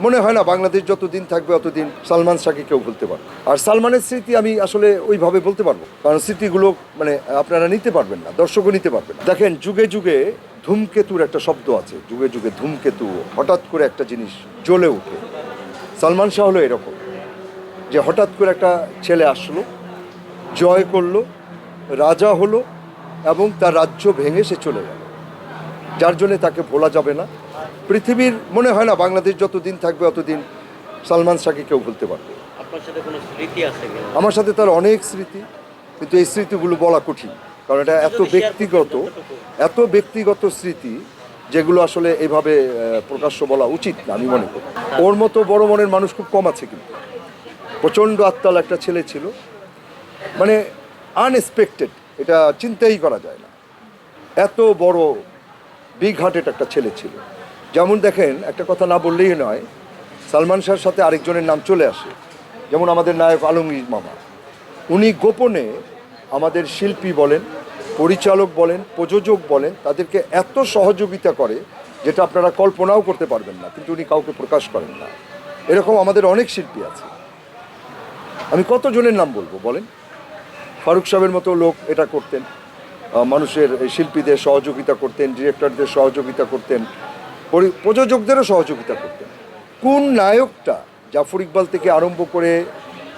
মনে হয় না বাংলাদেশ যতদিন থাকবে অতদিন সালমান শাহকে কেউ বলতে পারবে। আর সালমানের স্মৃতি আমি আসলে ওইভাবে বলতে পারব। কারণ স্মৃতিগুলো মানে আপনারা নিতে পারবেন না, দর্শকও নিতে পারবেন দেখেন, যুগে যুগে ধূমকেতুর একটা শব্দ আছে। যুগে যুগে ধূমকেতু, হঠাৎ করে একটা জিনিস জ্বলে ওঠে। সালমান শাহ হলো এরকম। যে হঠাৎ করে একটা ছেলে আসলো, জয় করল, রাজা হলো এবং তার রাজ্য ভেঙে সে চলে গেল। যার জন্যে তাকে ভোলা যাবে না। পৃথিবীর মনে হয় না বাংলাদেশ যতদিন থাকবে অতদিন সালমান শাহকে কেউ বলতে পারবে। আমার সাথে তার অনেক স্মৃতি কিন্তু এই স্মৃতিগুলো বলা কঠিন কারণ এটা এত ব্যক্তিগত এত ব্যক্তিগত স্মৃতি যেগুলো আসলে এইভাবে আহ, প্রকাশ্য বলা উচিত না আমি মনে করি। ওর মতো বড় মনের মানুষ খুব কম আছে কিন্তু। প্রচণ্ড আত্মাল একটা ছেলে ছিল। মানে আনএক্সপেক্টেড এটা চিন্তাই করা যায় না। এত বড় বিগ হার্টেড একটা ছেলে ছিল। যেমন দেখেন, একটা কথা না বললেই নয়, সালমান শাহর সাথে আরেকজনের নাম চলে আসে, যেমন আমাদের নায়ক আলমগীর মামা। উনি গোপনে আমাদের শিল্পী বলেন, পরিচালক বলেন, প্রযোজক বলেন, তাদেরকে এত সহযোগিতা করে, যেটা আপনারা কল্পনাও করতে পারবেন না, কিন্তু উনি কাউকে প্রকাশ করেন না। এরকম আমাদের অনেক শিল্পী আছে। আমি কতজনের নাম বলব, বলেন? ফারুক সাহেবের মতো লোক এটা করতেন মানুষের শিল্পীদের সহযোগিতা করতেন, ডিরেক্টরদের সহযোগিতা করতেন প্রযোজকদেরও সহযোগিতা করতেন। কোন নায়কটা, জাফর ইকবাল থেকে আরম্ভ করে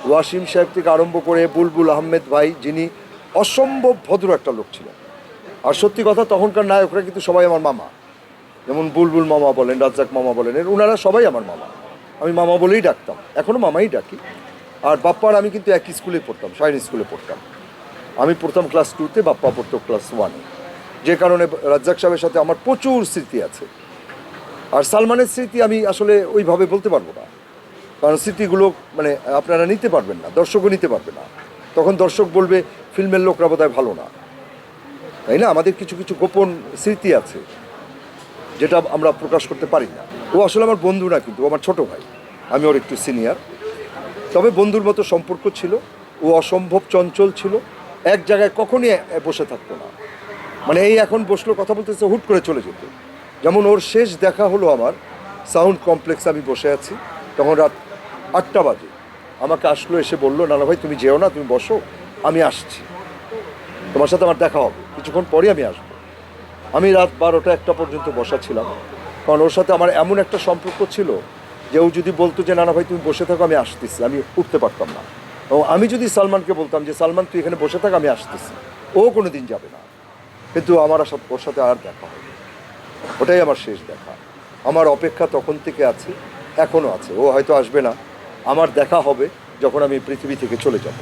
ওয়াসিম সাহেব থেকে আরম্ভ করে বুলবুল আহমেদ ভাই, যিনি অসম্ভব ভদ্র একটা লোক ছিলেন। আর সত্যি কথা, তখনকার নায়করা কিন্তু সবাই আমার মামা। যেমন বুলবুল মামা বলেন, রাজ্জাক মামা বলেন ওনারা সবাই আমার মামা। আমি মামা বলেই ডাকতাম এখনও মামাই ডাকি। আর বাপ্পার আমি কিন্তু একই স্কুলে পড়তাম সাইন স্কুলে পড়তাম। আমি পড়তাম ক্লাস টুতে বাপ্পা পড়তো ক্লাস ওয়ানে যে কারণে রাজ্জাক সাহেবের সাথে আমার প্রচুর স্মৃতি আছে। আর সালমানের স্মৃতি আমি আসলে ওইভাবে বলতে পারব না। কারণ স্মৃতিগুলো মানে আপনারা নিতে পারবেন না, দর্শকও নিতে পারবে না। তখন দর্শক বলবে, ফিল্মের লোকরা বোধহয় ভালো না। তাই না? আমাদের কিছু কিছু গোপন স্মৃতি আছে, যেটা আমরা প্রকাশ করতে পারি না। ও আসলে আমার বন্ধু না কিন্তু আমার ছোট ভাই। আমি ওর একটু সিনিয়র। তবে বন্ধুর মতো সম্পর্ক ছিল, ও অসম্ভব চঞ্চল ছিল, এক জায়গায় কখনই বসে থাকতো না। মানে এই এখন বসল, কথা বলতেছে, হুট করে চলে যেত। যেমন ওর শেষ দেখা হলো আমার, সাউন্ড কমপ্লেক্সে আমি বসে আছি, তখন রাত আটটা বাজে। আমাকে আসলো, এসে বলল, নানা ভাই, তুমি যেও না, তুমি বসো, আমি আসছি। তোমার সাথে আমার দেখা হবে। কিছুক্ষণ পরই আমি আসব। আমি রাত বারোটা একটা পর্যন্ত বসা ছিলাম। কারণ ওর সাথে আমার এমন একটা সম্পর্ক ছিল যে ও যদি বলতো যে, নানা ভাই, তুমি বসে থাকো, আমি আসতেছি। আমি উঠতে পারতাম না। এবং আমি যদি সালমানকে বলতাম যে, সালমান, তুই এখানে বসে থাক, আমি আসতেছি। ও কোনো দিন যাবে না। কিন্তু আমার ওর সাথে আর দেখা হয় ওটাই আমার শেষ দেখা। আমার অপেক্ষা তখন থেকে আছে এখনও আছে। ও হয়তো আসবে না। আমার দেখা হবে যখন আমি পৃথিবী থেকে চলে যাব।